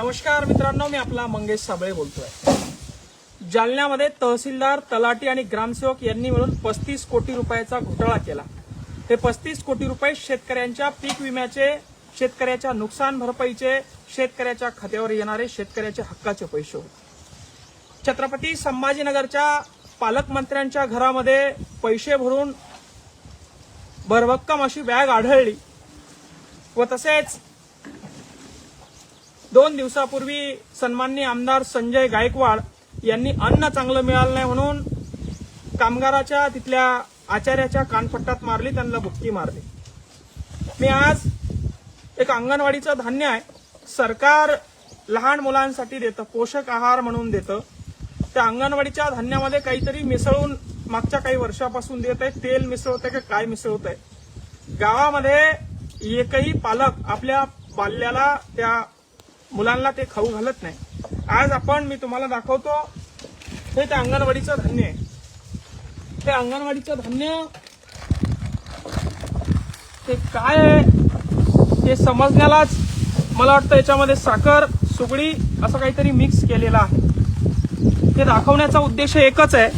नमस्कार मित्रांनो मी आपला मंगेश साबळे बोलतोय. जालन्यामध्ये तहसीलदार तलाटी आणि ग्रामसेवक यांनी मिळून पस्तीस कोटी रुपयाचा घोटाळा केला. हे पस्तीस कोटी रुपये शेतकऱ्यांच्या पीक विम्याचे शेतकऱ्याच्या नुकसान भरपाईचे शेतकऱ्याच्या खात्यावर येणारे शेतकऱ्याच्या हक्काचे पैसे होते. छत्रपती संभाजीनगरच्या पालकमंत्र्यांच्या घरामध्ये पैसे भरून भरभक्कम अशी बॅग आढळली व तसेच दोन दिवसापूर्वी सन्माननीय आमदार संजय गायकवाड यांनी अन्न चांगलं मिळालं नाही म्हणून कामगाराच्या तिथल्या आचार्याच्या कानपट्टात मारली त्यांना भुकटी मारली. मी आज एक अंगणवाडीचं धान्य आहे. सरकार लहान मुलांसाठी देतं पोषक आहार म्हणून देतं. त्या अंगणवाडीच्या धान्यामध्ये काहीतरी मिसळून मागच्या काही वर्षापासून देत आहे. तेल मिसळत आहे का काय मिसळत आहे? गावामध्ये एकही पालक आपल्या बाल्याला त्या मुलांना ते खाऊ घालत नाही. आज आपण मी तुम्हाला दाखवतो हे त्या अंगणवाडीचं धान्य आहे. ते अंगणवाडीचं धान्य ते काय आहे? ते समजण्यालाच मला वाटतं याच्यामध्ये साखर सुगडी असं काहीतरी मिक्स केलेलं आहे. ते दाखवण्याचा उद्देश एकच आहे.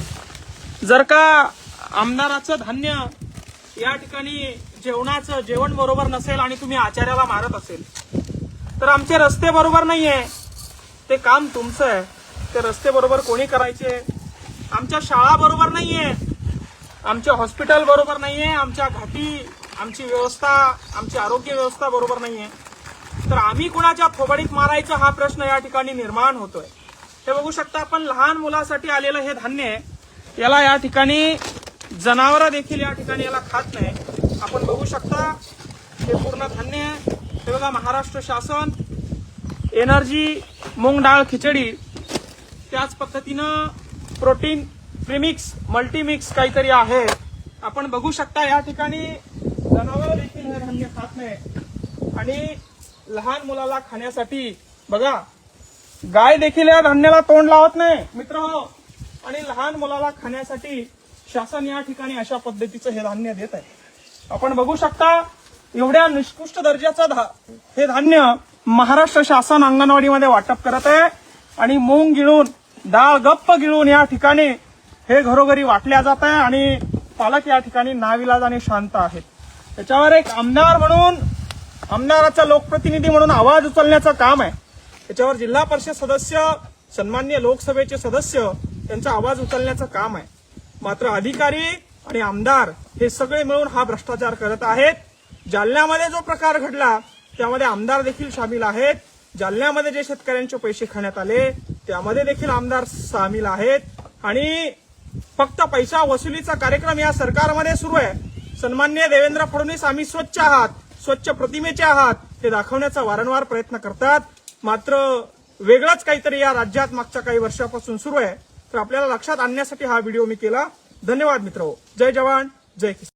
जर का आमदाराचं धान्य या ठिकाणी जेवणाचं जेवण बरोबर नसेल आणि तुम्ही आचार्याला मारत असेल तर आमचे रस्ते बरोबर आहे ते काम तुमचं आहे. ते रस्ते बरोबर कोणी करायचे? आमच्या शाळा बरोबर आहे आमचे हॉस्पिटल बरोबर आहे आमच्या घाटी आमची व्यवस्था आमची आरोग्य व्यवस्था बरोबर आहे तर आम्ही कुणाच्या थोबडीत मारायचा हा प्रश्न या ठिकाणी निर्माण होतोय. हे बघू शकता आपण लहान मुलासाठी आलेलं हे धान्य आहे. याला या ठिकाणी जनावरं देखील या ठिकाणी याला खात नाही. आपण बघू शकता हे पूर्ण धान्य आहे. हे बघा महाराष्ट्र शासन एनर्जी मूग डाळ खिचडी त्याच पद्धतीनं प्रोटीन प्रिमिक्स मल्टीमिक्स काहीतरी आहे. आपण बघू शकता या ठिकाणी जनावर देखील हे धान्य खात नाही आणि लहान मुलाला खाण्यासाठी बघा गाय देखील या धान्याला तोंड लावत नाही मित्र हो. आणि लहान मुलाला खाण्यासाठी शासन या ठिकाणी अशा पद्धतीचं हे धान्य देत आहे. आपण बघू शकता एवढ्या निष्कृष्ट दर्जाचं धा- हे धान्य महाराष्ट्र शासन अंगणवाडीमध्ये वाटप करत आहे. आणि मूंग गिळून डाळ गप्प गिळून या ठिकाणी हे घरोघरी वाटल्या जात आहे आणि पालक या ठिकाणी नाविलाज आणि शांत आहेत. त्याच्यावर एक आमदार म्हणून आमदाराचा लोकप्रतिनिधी म्हणून आवाज उचलण्याचं काम आहे. त्याच्यावर जिल्हा परिषद सदस्य सन्मान्य लोकसभेचे सदस्य त्यांचा आवाज उचलण्याचं काम आहे. मात्र अधिकारी आणि आमदार हे सगळे मिळून हा भ्रष्टाचार करत आहेत. जालन्यामध्ये जो प्रकार घडला त्यामध्ये आमदार देखील सामील आहेत. जालन्यामध्ये जे शेतकऱ्यांचे पैसे खाण्यात आले त्यामध्ये देखील आमदार सामील आहेत. आणि फक्त पैसा वसुलीचा कार्यक्रम या सरकारमध्ये सुरू आहे. सन्मान्य देवेंद्र फडणवीस आम्ही स्वच्छ आहात स्वच्छ प्रतिमेचे आहात हे दाखवण्याचा वारंवार प्रयत्न करतात. मात्र वेगळंच काहीतरी या राज्यात मागच्या काही वर्षापासून सुरू आहे. तर आपल्याला लक्षात आणण्यासाठी हा व्हिडिओ मी केला. धन्यवाद मित्र हो. जय जवान जय किसान.